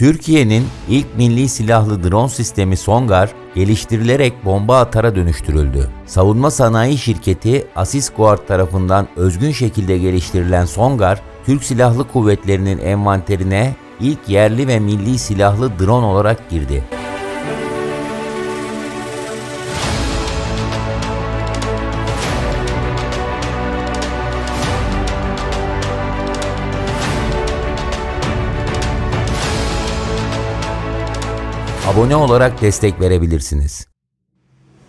Türkiye'nin ilk milli silahlı drone sistemi Songar geliştirilerek bomba atara dönüştürüldü. Savunma sanayi şirketi Asisguard tarafından özgün şekilde geliştirilen Songar, Türk Silahlı Kuvvetleri'nin envanterine ilk yerli ve milli silahlı drone olarak girdi. Abone olarak destek verebilirsiniz.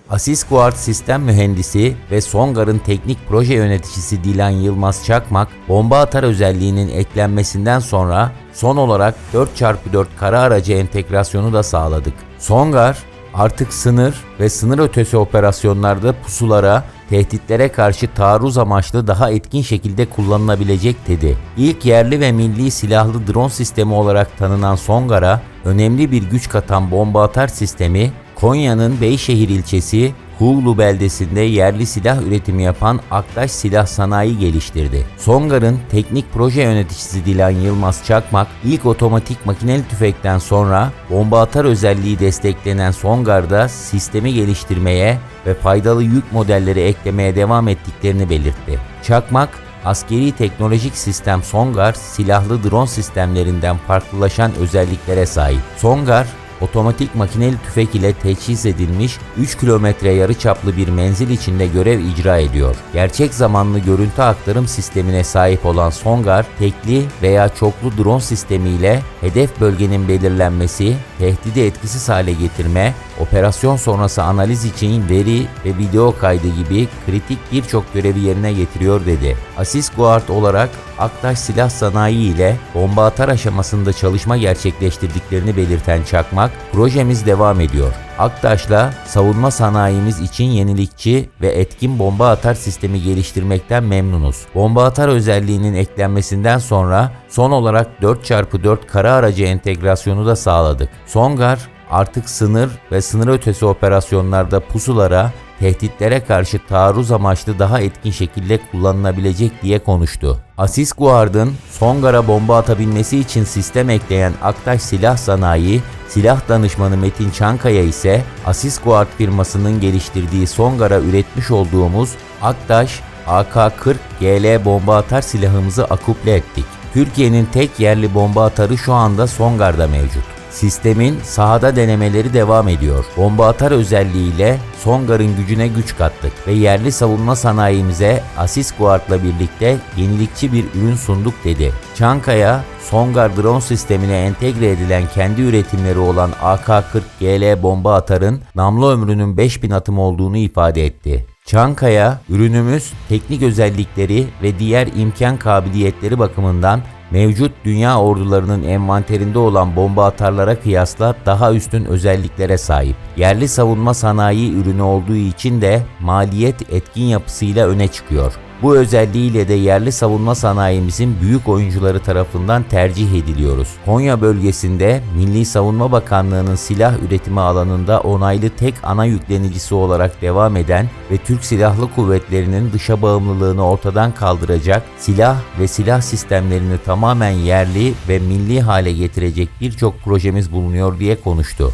Asisguard sistem mühendisi ve Songar'ın teknik proje yöneticisi Dilan Yılmaz Çakmak, bomba atar özelliğinin eklenmesinden sonra son olarak 4x4 kara aracı entegrasyonu da sağladık. Songar, artık sınır ve sınır ötesi operasyonlarda pusulara, tehditlere karşı taarruz amaçlı daha etkin şekilde kullanılabilecek dedi. İlk yerli ve milli silahlı drone sistemi olarak tanınan Songar'a önemli bir güç katan bomba atar sistemi Konya'nın Beyşehir ilçesi Huğlu beldesinde yerli silah üretimi yapan Aktaş Silah Sanayi geliştirdi. Songar'ın teknik proje yöneticisi Dilan Yılmaz Çakmak, ilk otomatik makineli tüfekten sonra bomba atar özelliği desteklenen Songar'da sistemi geliştirmeye ve faydalı yük modelleri eklemeye devam ettiklerini belirtti. Çakmak, askeri teknolojik sistem Songar, silahlı drone sistemlerinden farklılaşan özelliklere sahip. Songar, otomatik makineli tüfek ile teçhiz edilmiş 3 kilometre yarı çaplı bir menzil içinde görev icra ediyor. Gerçek zamanlı görüntü aktarım sistemine sahip olan Songar, tekli veya çoklu drone sistemiyle hedef bölgenin belirlenmesi, tehdidi etkisiz hale getirme, operasyon sonrası analiz için veri ve video kaydı gibi kritik birçok görevi yerine getiriyor dedi. Asis Guard olarak Aktaş Silah Sanayi ile bomba atar aşamasında çalışma gerçekleştirdiklerini belirten Çakmak, projemiz devam ediyor. Aktaş'la savunma sanayimiz için yenilikçi ve etkin bomba atar sistemi geliştirmekten memnunuz. Bomba atar özelliğinin eklenmesinden sonra son olarak 4x4 kara aracı entegrasyonu da sağladık. Songar artık sınır ve sınır ötesi operasyonlarda pusulara, tehditlere karşı taarruz amaçlı daha etkin şekilde kullanılabilecek diye konuştu. Asis Guard'ın Songar'a bomba atabilmesi için sistem ekleyen Aktaş Silah Sanayi, silah danışmanı Metin Çankaya ise Asis Guard firmasının geliştirdiği Songar'a üretmiş olduğumuz Aktaş AK-40 GL bomba atar silahımızı akuple ettik. Türkiye'nin tek yerli bomba atarı şu anda Songar'da mevcut. Sistemin sahada denemeleri devam ediyor. Bomba atar özelliğiyle Songar'ın gücüne güç kattık ve yerli savunma sanayimize Asis Guard'la birlikte yenilikçi bir ürün sunduk dedi. Çankaya, Songar drone sistemine entegre edilen kendi üretimleri olan AK-40 GL bomba atarın namlu ömrünün 5000 atım olduğunu ifade etti. Çankaya, ürünümüz teknik özellikleri ve diğer imkan kabiliyetleri bakımından mevcut dünya ordularının envanterinde olan bomba atarlara kıyasla daha üstün özelliklere sahip. Yerli savunma sanayi ürünü olduğu için de maliyet etkin yapısıyla öne çıkıyor. Bu özelliğiyle de yerli savunma sanayimizin büyük oyuncuları tarafından tercih ediliyoruz. Konya bölgesinde Milli Savunma Bakanlığı'nın silah üretimi alanında onaylı tek ana yüklenicisi olarak devam eden ve Türk Silahlı Kuvvetleri'nin dışa bağımlılığını ortadan kaldıracak silah ve silah sistemlerini tamamen yerli ve milli hale getirecek birçok projemiz bulunuyor diye konuştu.